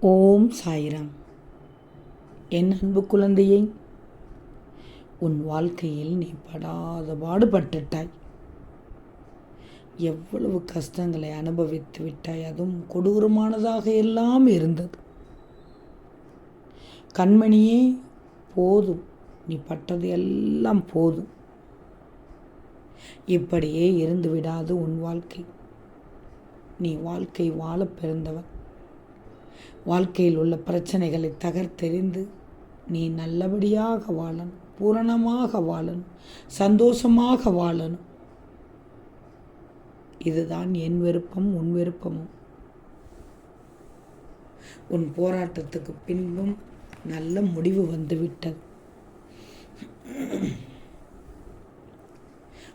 ஓம் சாய்ராம். என் அன்பு குழந்தையை உன் வாழ்க்கையில் நீ படாத பாடுபட்டுட்டாய். எவ்வளவு கஷ்டங்களை அனுபவித்து விட்டாய் அதுவும் கொடூரமானதாக எல்லாம் இருந்தது. கண்மணியே போதும். நீ பட்டது எல்லாம் போதும். இப்படியே இருந்து விடாது உன் வாழ்க்கை. நீ வாழ்க்கை வாழ பிறந்தவன். வாழ்க்கையில் உள்ள பிரச்சனைகளை தகர்த்தெறிந்து நீ நல்லபடியாக வாழணும் பூரணமாக வாழணும் சந்தோஷமாக வாழணும். இதுதான் என் விருப்பம் உன் விருப்பமும். உன் போராட்டத்துக்கு பின்பும் நல்ல முடிவு வந்துவிட்டது.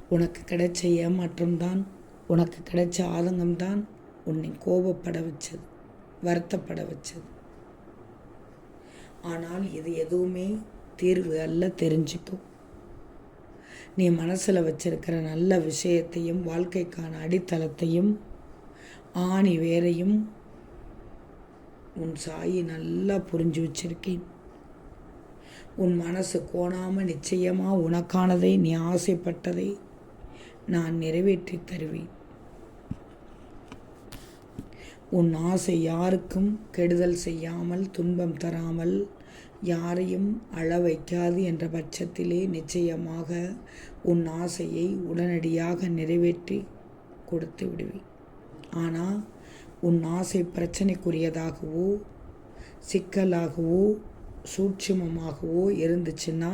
உனக்கு கிடைச்ச ஏமாற்றம்தான் உனக்கு கிடைச்ச ஆதங்கம்தான் உன்னை கோபப்பட வச்சது. வருத்தப்பட வச்சது. ஆனால் இது எதுவுமே தீர்வு அல்ல தெரிஞ்சுக்கும் நீ மனசில் வச்சிருக்கிற நல்ல விஷயத்தையும் வாழ்க்கைக்கான அடித்தளத்தையும் ஆணி வேரையும் உன் சாயி நல்லா புரிஞ்சு வச்சிருக்கேன். உன் மனசு கோணாமல் நிச்சயமாக உனக்கானதை நீ ஆசைப்பட்டதை நான் நிறைவேற்றி தருவேன். உன் ஆசை யாருக்கும் கெடுதல் செய்யாமல் துன்பம் தராமல் யாரையும் அழ வைக்காது என்ற பட்சத்திலே நிச்சயமாக உன் ஆசையை உடனடியாக நிறைவேற்றி கொடுத்து விடுவேன். ஆனால் உன் ஆசை பிரச்சனைக்குரியதாகவோ சிக்கலாகவோ சூட்சுமமாகவோ இருந்துச்சுன்னா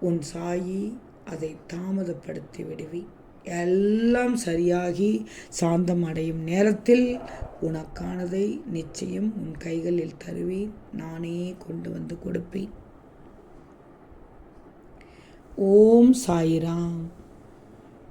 உன் சாயி அதை தாமதப்படுத்தி விடுவேன். எல்லாம் சரியாகி சாந்தம் அடையும் நேரத்தில் உனக்கானதை நிச்சயம் உன் கைகளில் தருவேன் நானே கொண்டு வந்து கொடுப்பேன். ஓம் சாயிராம்.